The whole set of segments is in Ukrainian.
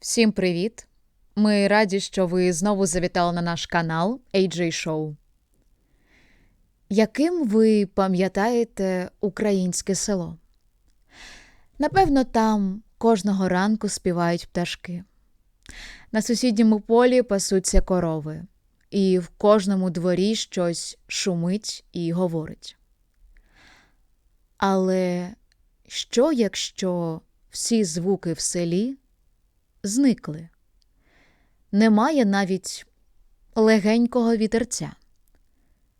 Всім привіт! Ми раді, що ви знову завітали на наш канал AJ Show. Яким ви пам'ятаєте українське село? Напевно, там кожного ранку співають пташки. На сусідньому полі пасуться корови, і в кожному дворі щось шумить і говорить. Але що, якщо всі звуки в селі зникли? Немає навіть легенького вітерця,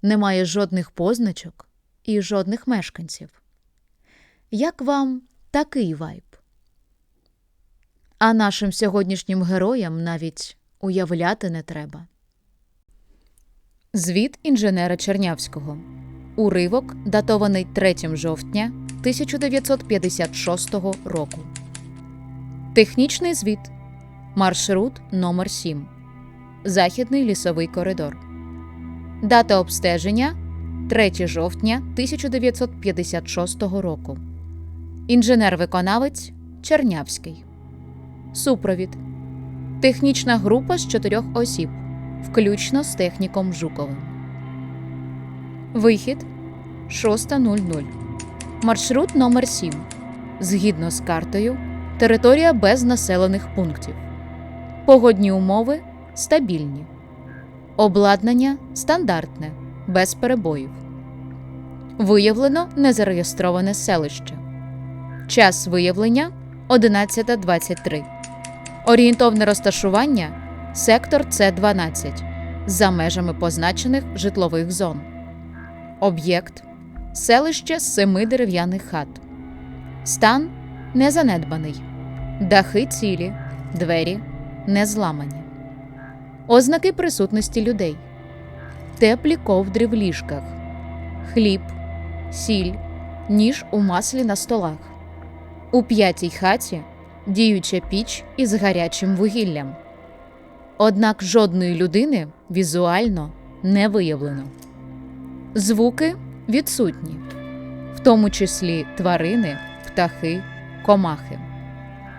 немає жодних позначок і жодних мешканців. Як вам такий вайб? А нашим сьогоднішнім героям навіть уявляти не треба. Звіт інженера Чернявського. Уривок датований 3 жовтня 1956 року. Технічний звіт. Маршрут номер 7 Західний лісовий коридор. Дата обстеження 3 жовтня 1956 року. Інженер-виконавець Чернявський. Супровід. Технічна група з чотирьох осіб, включно з техніком Жуковим. Вихід 6.00. Маршрут номер 7 Згідно з картою. Територія без населених пунктів. Погодні умови стабільні. Обладнання стандартне, без перебоїв. Виявлено незареєстроване селище. Час виявлення 11.23. Орієнтовне розташування сектор С12 за межами позначених житлових зон. Об'єкт селище з семи дерев'яних хат. Стан не занедбаний. Дахи цілі, двері не зламані. Ознаки присутності людей. Теплі ковдри в ліжках, хліб, сіль, ніж у маслі на столах. У п'ятій хаті діюча піч із гарячим вугіллям. Однак жодної людини візуально не виявлено. Звуки відсутні, в тому числі тварини, птахи, комахи.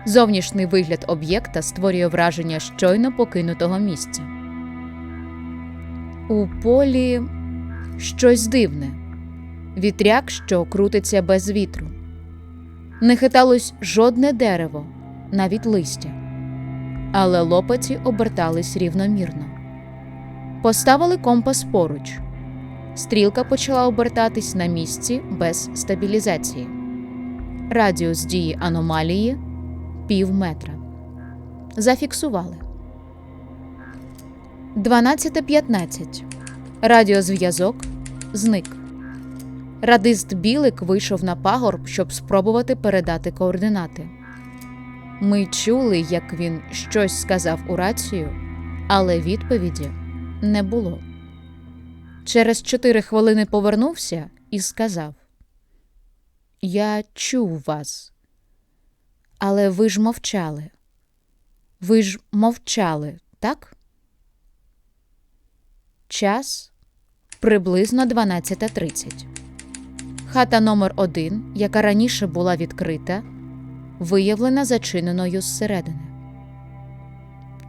Зовнішній вигляд об'єкта створює враження щойно покинутого місця. У полі щось дивне вітряк, що крутиться без вітру. Не хиталось жодне дерево, навіть листя, але лопаті обертались рівномірно. Поставили компас поруч. Стрілка почала обертатись на місці без стабілізації. Радіус дії аномалії пів метра. Зафіксували. 12.15. Радіозв'язок зник. Радист Білик вийшов на пагорб, щоб спробувати передати координати. Ми чули, як він щось сказав у рацію, але відповіді не було. Через чотири хвилини повернувся і сказав: Я чув вас. Але ви ж мовчали. Ви ж мовчали, так? Час приблизно 12.30. Хата номер 1 яка раніше була відкрита, виявлена зачиненою зсередини.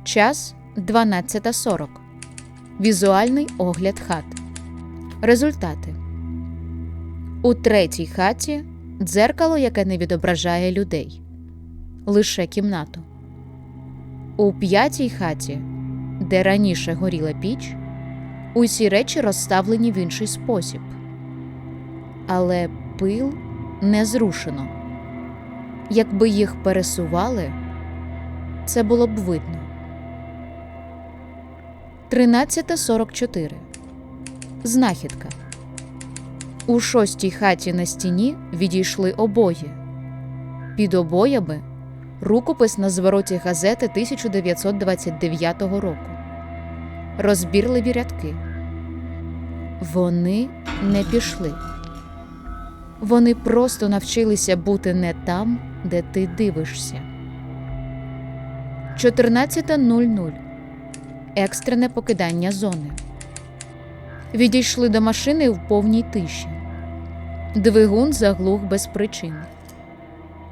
Час 12.40. Візуальний огляд хат. Результати. У третій хаті дзеркало, яке не відображає людей. Лише кімнату. У п'ятій хаті, де раніше горіла піч, усі речі розставлені в інший спосіб. Але пил не зрушено. Якби їх пересували, це було б видно. 13.44. Знахідка. У шостій хаті на стіні відійшли обої. Під обоями рукопис на звороті газети 1929 року. Розбірливі рядки. Вони не пішли. Вони просто навчилися бути не там, де ти дивишся. 14.00. Екстрене покидання зони. Відійшли до машини в повній тиші. Двигун заглух без причин.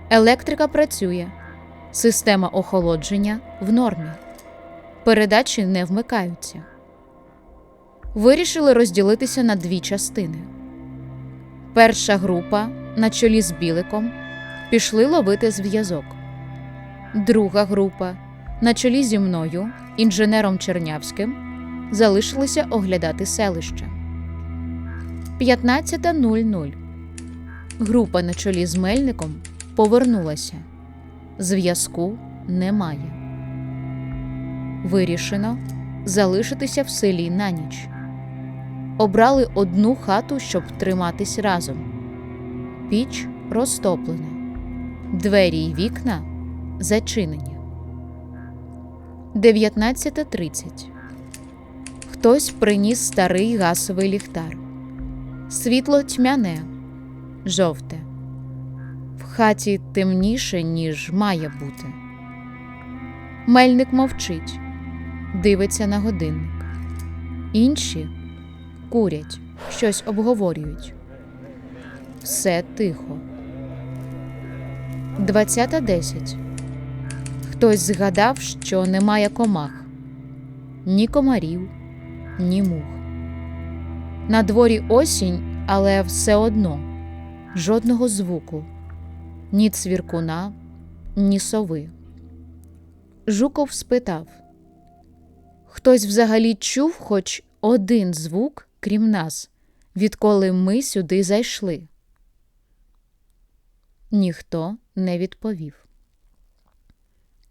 Електрика працює. Система охолодження в нормі. Передачі не вмикаються. Вирішили розділитися на дві частини. Перша група на чолі з Біликом пішли ловити зв'язок. Друга група на чолі зі мною, інженером Чернявським, залишилися оглядати селище. 15.00. Група на чолі з Мельником повернулася. Зв'язку немає. Вирішено залишитися в селі на ніч. Обрали одну хату, щоб триматись разом. Піч розтоплена, двері й вікна зачинені. 19.30. Хтось приніс старий гасовий ліхтар. Світло тьмяне, жовте. Хаті темніше, ніж має бути. Мельник мовчить, дивиться на годинник. Інші курять, щось обговорюють. Все тихо. 20.10. Хтось згадав, що немає комах, ні комарів, ні мух. На дворі осінь, але все одно жодного звуку, ні цвіркуна, ні сови. Жуков спитав Хтось взагалі чув хоч один звук, крім нас, відколи ми сюди зайшли? Ніхто не відповів.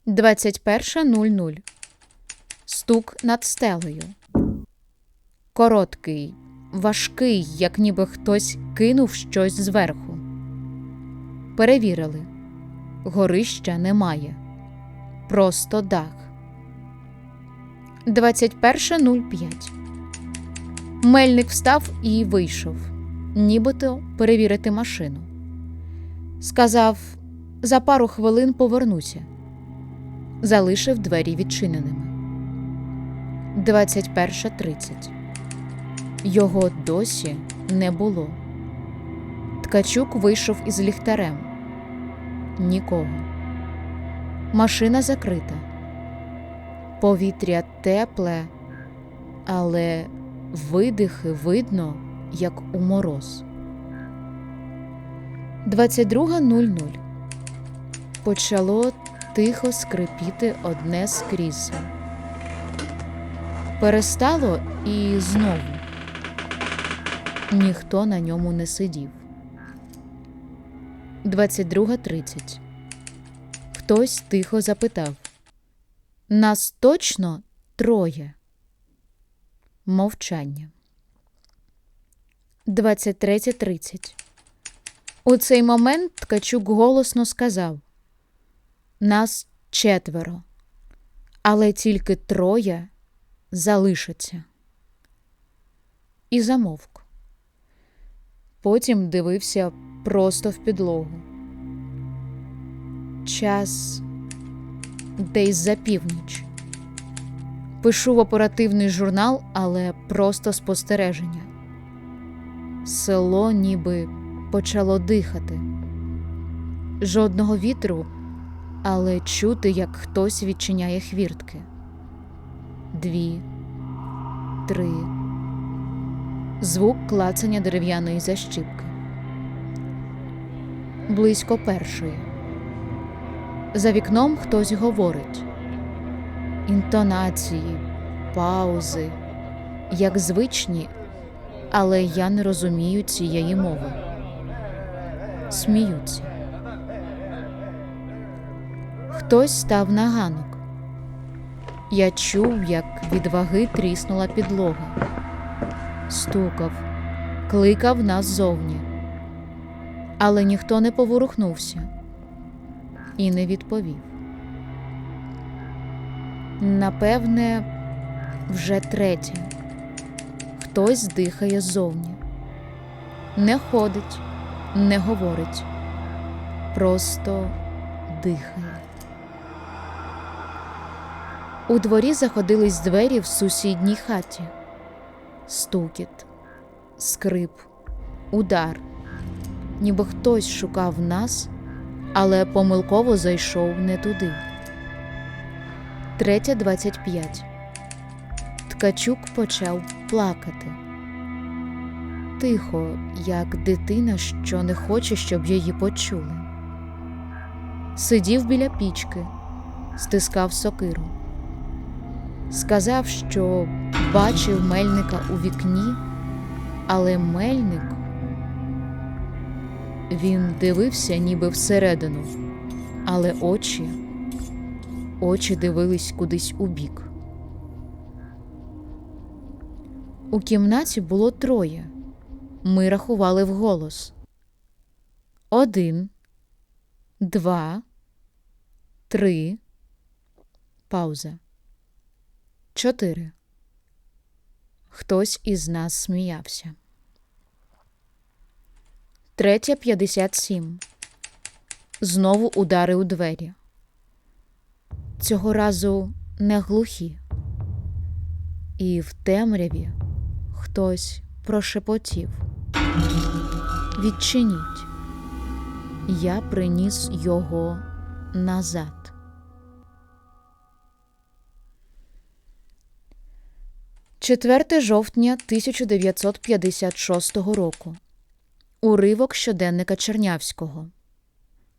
21.00. Стук над стелею. Короткий, важкий, як ніби хтось кинув щось зверху. Перевірили. Горища немає. Просто дах. 21.05. Мельник встав і вийшов, нібито перевірити машину. Сказав: за пару хвилин повернуся. Залишив двері відчиненими. 21.30. Його досі не було. Ткачук вийшов із ліхтарем. Нікого. Машина закрита. Повітря тепле, але видихи видно, як у мороз. 22.00. Почало тихо скрипіти одне з крісел. Перестало і знову. Ніхто на ньому не сидів. 22.30. Хтось тихо запитав Нас точно троє. Мовчання. 23.30. У цей момент Ткачук голосно сказав Нас четверо, але тільки троє залишаться. І замовк. Потім дивився просто в підлогу. Час десь за північ. Пишу в оперативний журнал, але просто спостереження. Село ніби почало дихати. Жодного вітру, але чути, як хтось відчиняє хвіртки. Дві, три. Звук клацання дерев'яної защіпки. Близько першої. За вікном хтось говорить. Інтонації, паузи, як звичні, але я не розумію цієї мови. Сміються. Хтось став на ганок. Я чув, як від ваги тріснула підлога, стукав, кликав нас зовні, але ніхто не поворухнувся і не відповів. Напевне, вже третє. Хтось дихає ззовні, не ходить, не говорить, просто дихає. У дворі заходились двері в сусідній хаті. Стукіт, скрип, удар, ніби хтось шукав нас, але помилково зайшов не туди. Третя 25. Ткачук почав плакати. Тихо, як дитина, що не хоче, щоб її почули. Сидів біля пічки, стискав сокиру. Сказав, що бачив мельника у вікні, але мельник він дивився ніби всередину, але очі, очі дивились кудись у бік. У кімнаті було троє. Ми рахували вголос. Один, два, три. Пауза. Чотири. Хтось із нас сміявся. Третя 57. Знову удари у двері. Цього разу не глухі. І в темряві хтось прошепотів. Відчиніть. Я приніс його назад. Четверте жовтня 1956 року. Уривок щоденника Чернявського.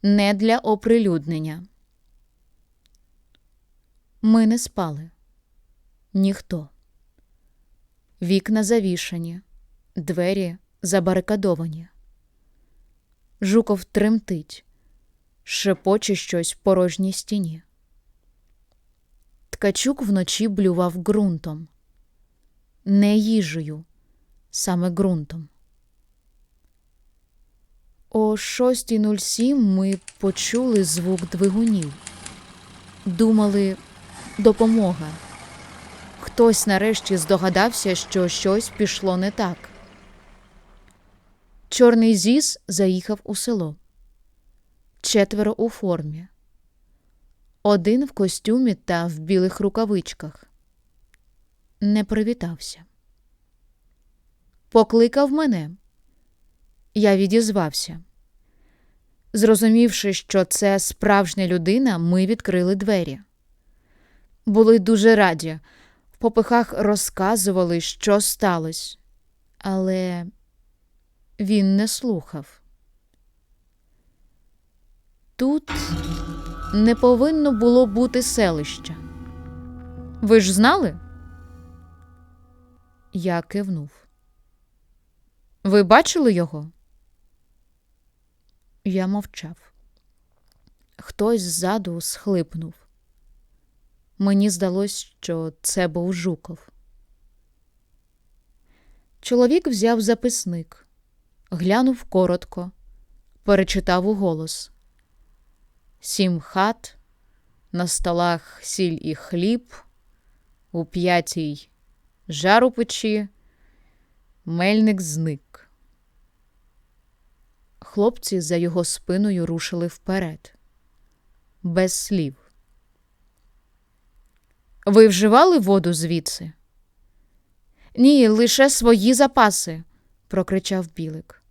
Не для оприлюднення. Ми не спали. Ніхто. Вікна завішані, двері забарикадовані. Жуков тремтить, шепоче щось в порожній стіні. Ткачук вночі блював ґрунтом, не їжею, саме ґрунтом. О 6.07 ми почули звук двигунів. Думали, допомога. Хтось нарешті здогадався, що щось пішло не так. Чорний зіс заїхав у село. Четверо у формі. Один в костюмі та в білих рукавичках. Не привітався. Покликав мене. Я відізвався. Зрозумівши, що це справжня людина, ми відкрили двері. Були дуже раді, в попихах розказували, що сталося, але він не слухав. Тут не повинно було бути селища. Ви ж знали? Я кивнув. Ви бачили його? Я мовчав. Хтось ззаду схлипнув. Мені здалось, що це був Жуков. Чоловік взяв записник, глянув коротко, перечитав у голос. Сім хат, на столах сіль і хліб, у п'ятій жар у печі, мельник зник. Хлопці за його спиною рушили вперед, без слів. Ви вживали воду звідси? Ні, лише свої запаси, прокричав Білик.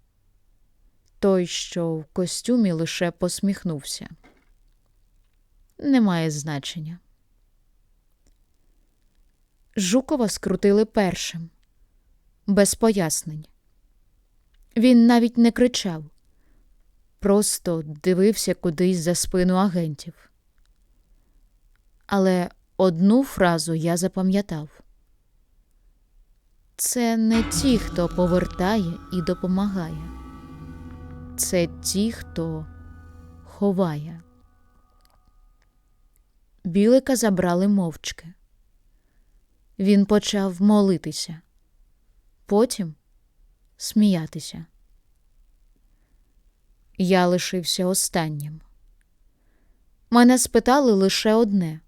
Той, що в костюмі, лише посміхнувся. Немає значення. Жукова скрутили першим, без пояснень. Він навіть не кричав, просто дивився кудись за спину агентів. Але одну фразу я запам'ятав це не ті, хто повертає і допомагає, це ті, хто ховає. Білика забрали мовчки. Він почав молитися, потім сміятися. Я лишився останнім. Мене спитали лише одне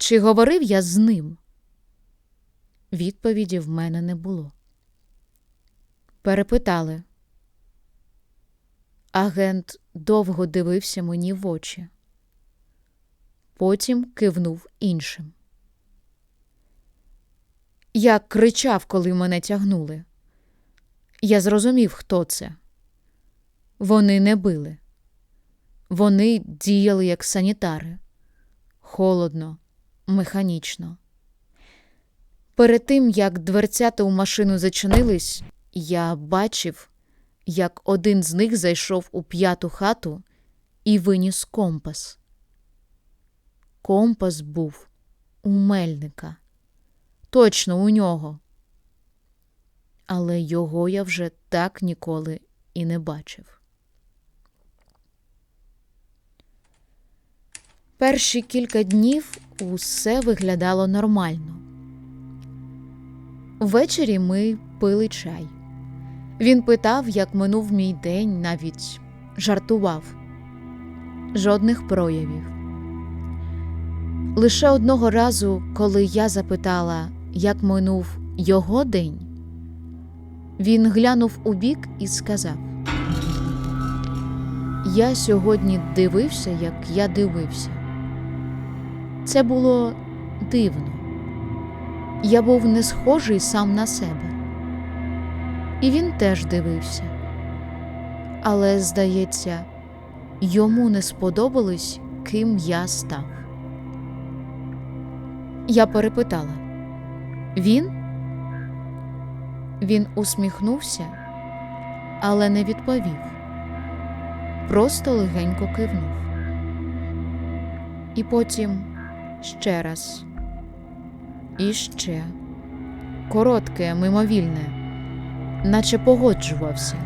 чи говорив я з ним? Відповіді в мене не було. Перепитали. Агент довго дивився мені в очі, потім кивнув іншим. Я кричав, коли мене тягнули. Я зрозумів, хто це. Вони не били. Вони діяли як санітари холодно, механічно. Перед тим, як дверцята у машину зачинились, я бачив, як один з них зайшов у п'яту хату і виніс компас. Компас був у мельника. Точно у нього. Але його я вже так ніколи і не бачив. Перші кілька днів усе виглядало нормально. Ввечері ми пили чай. Він питав, як минув мій день, навіть жартував. Жодних проявів. Лише одного разу, коли я запитала, як минув його день, він глянув у бік і сказав: Я сьогодні дивився, як я дивився. Це було дивно. Я був не схожий сам на себе. І він теж дивився. Але, здається, йому не сподобалось, ким я став. Я перепитала він? Він усміхнувся, але не відповів, просто легенько кивнув. І потім ще раз. І ще коротке, мимовільне, наче погоджувався,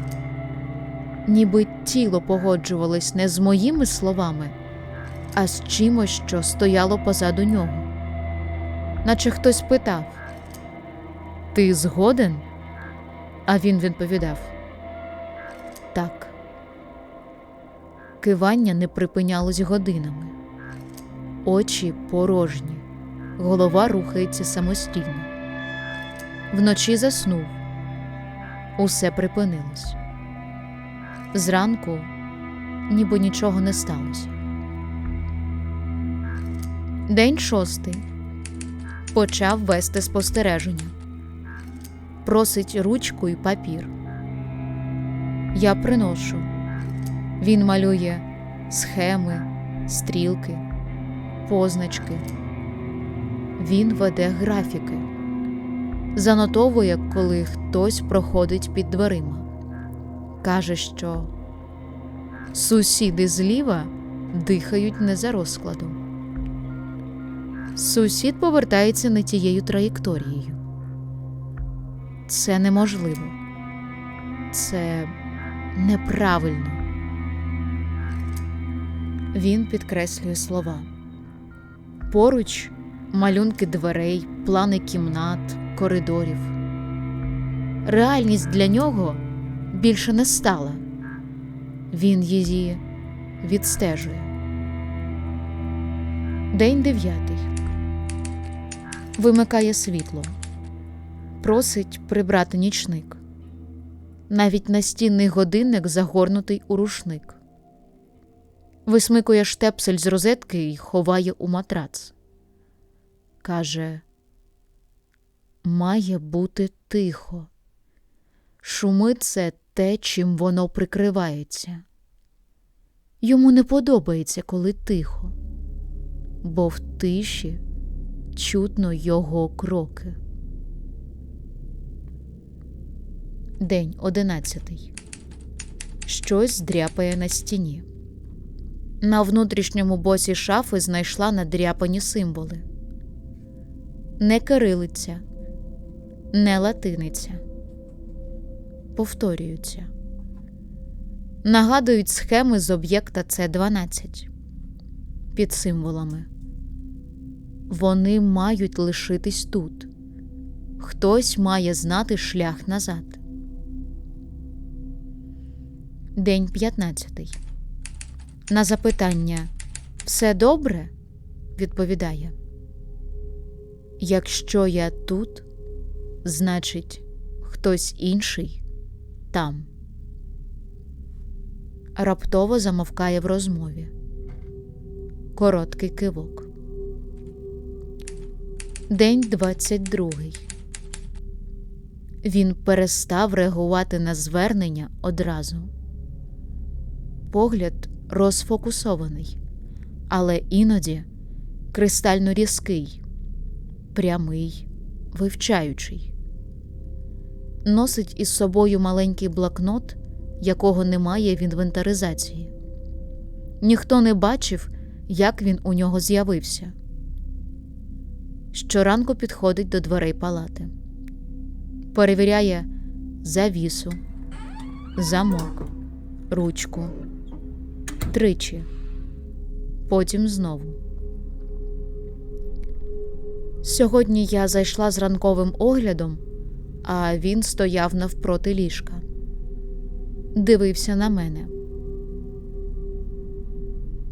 ніби тіло погоджувалось не з моїми словами, а з чимось, що стояло позаду нього. Наче хтось питав Ти згоден? А він відповідав Так. Кивання не припинялось годинами, очі порожні голова рухається самостійно. Вночі заснув, усе припинилось. Зранку ніби нічого не сталося. День шостий почав вести спостереження. Просить ручку і папір. Я приношу. Він малює схеми, стрілки, позначки. Він веде графіки, занотовує, коли хтось проходить під дверима. Каже, що сусіди зліва дихають не за розкладом. Сусід повертається не тією траєкторією. Це неможливо. Це неправильно. Він підкреслює слова. Поруч малюнки дверей, плани кімнат, коридорів. Реальність для нього більше не стала. Він її відстежує. День дев'ятий. Вимикає світло. Просить прибрати нічник. Навіть настінний годинник загорнутий у рушник. Висмикує штепсель з розетки і ховає у матрац каже, має бути тихо. Шуми це те, чим воно прикривається. Йому не подобається, коли тихо, бо в тиші чутно його кроки. День одинадцятий. Щось дряпає на стіні. На внутрішньому босі шафи знайшла надряпані символи не кирилиця, не латиниця. Повторюються. Нагадують схеми з об'єкта С12 під символами. Вони мають лишитись тут. Хтось має знати шлях назад. День 15. На запитання Все добре? відповідає. Якщо я тут, значить, хтось інший там. Раптово замовкає в розмові. Короткий кивок. День 22. Він перестав реагувати на звернення одразу. Погляд розфокусований, але іноді кристально різкий, прямий, вивчаючий. Носить із собою маленький блокнот, якого немає в інвентаризації. Ніхто не бачив, як він у нього з'явився. Щоранку підходить до дверей палати, перевіряє завісу, замок, ручку тричі, потім знову. Сьогодні я зайшла з ранковим оглядом, а він стояв навпроти ліжка, дивився на мене.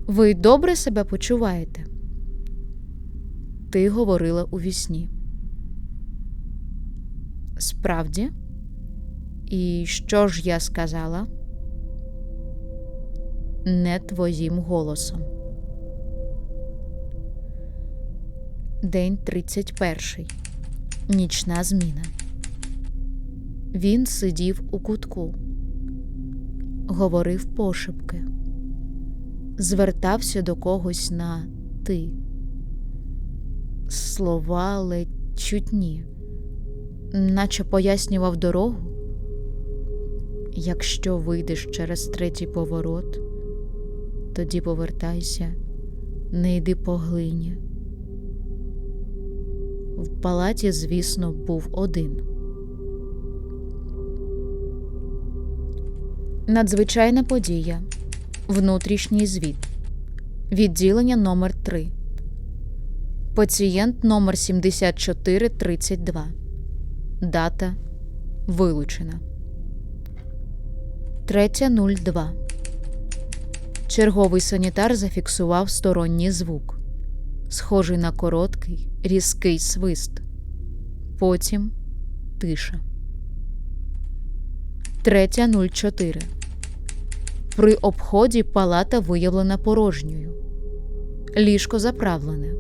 Ви добре себе почуваєте? Ти говорила у вісні. Справді? І що ж я сказала? Не твоїм голосом. День 31. Нічна зміна. Він сидів у кутку, говорив пошепки, звертався до когось на ти. Слова ледь чутні, наче пояснював дорогу. Якщо вийдеш через третій поворот, тоді повертайся, не йди по глині. В палаті, звісно, був один. Надзвичайна подія. Внутрішній звіт. Відділення номер 3 Пацієнт номер 7432. Дата вилучена. 3.02. Черговий санітар зафіксував сторонній звук, схожий на короткий, різкий свист. Потім тиша. 3.04. При обході палата виявлена порожньою. Ліжко заправлене.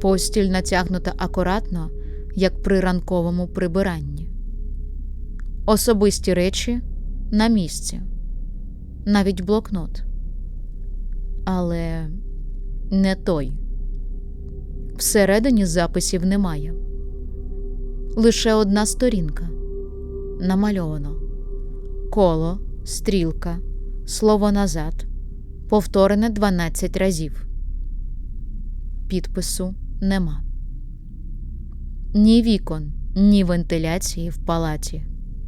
Постіль натягнута акуратно, як при ранковому прибиранні. Особисті речі на місці. Навіть блокнот. Але не той. Всередині записів немає. Лише одна сторінка. Намальовано коло, стрілка, слово назад, повторене 12 разів. Підпису нема. Ні вікон, ні вентиляції в палаті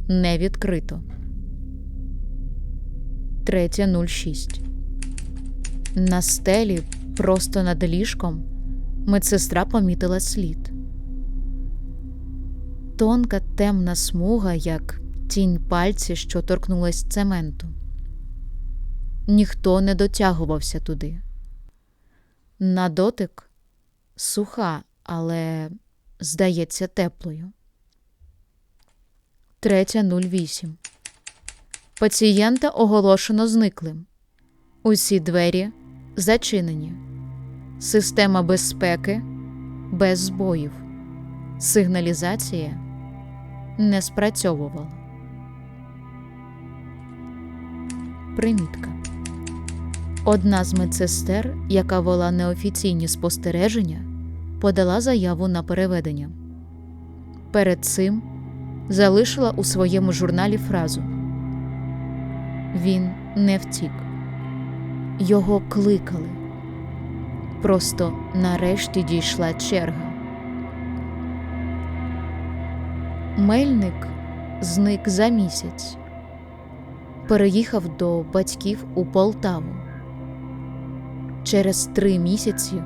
не відкрито. 3.06 На стелі просто над ліжком медсестра помітила слід. Тонка темна смуга, як тінь пальці, що торкнулась цементу. Ніхто не дотягувався туди. На дотик суха, але, здається, теплою. 3.08 Пацієнта оголошено зниклим. Усі двері зачинені. Система безпеки без збоїв. Сигналізація не спрацьовувала. Примітка. Одна з медсестер, яка вела неофіційні спостереження, подала заяву на переведення. Перед цим залишила у своєму журналі фразу Він не втік, його кликали. Просто нарешті дійшла черга. Мельник зник за місяць, переїхав до батьків у Полтаву. Через три місяці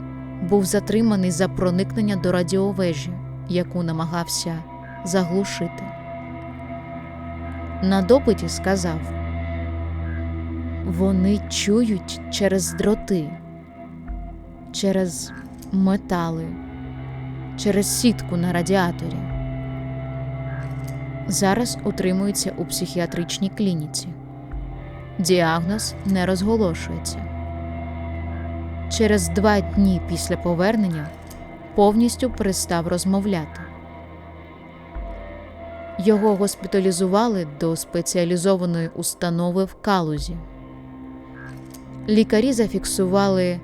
був затриманий за проникнення до радіовежі, яку намагався заглушити. На допиті сказав вони чують через дроти, через метали, через сітку на радіаторі. Зараз утримується у психіатричній клініці. Діагноз не розголошується. Через два дні після повернення повністю перестав розмовляти. Його госпіталізували до спеціалізованої установи в Калузі. Лікарі зафіксували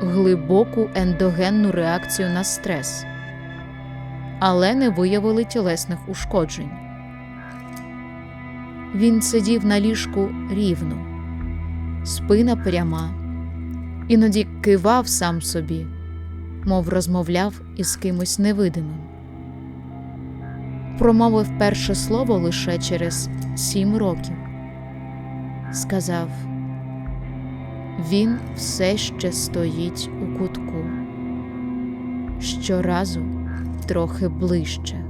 глибоку ендогенну реакцію на стрес, але не виявили тілесних ушкоджень. Він сидів на ліжку рівно, спина пряма, іноді кивав сам собі, мов розмовляв із кимось невидимим. Промовив перше слово лише через сім років. Сказав, він все ще стоїть у кутку, щоразу трохи ближче.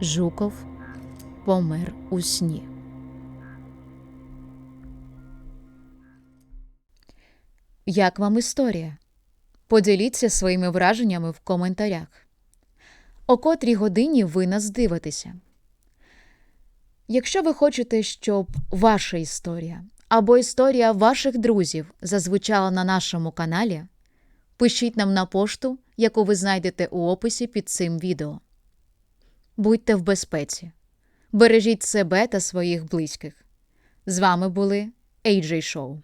Жуков помер у сні. Як вам історія? Поділіться своїми враженнями в коментарях. О котрій годині ви нас дивитеся. Якщо ви хочете, щоб ваша історія або історія ваших друзів зазвучала на нашому каналі, пишіть нам на пошту, яку ви знайдете у описі під цим відео. Будьте в безпеці, бережіть себе та своїх близьких. З вами були AJ Show.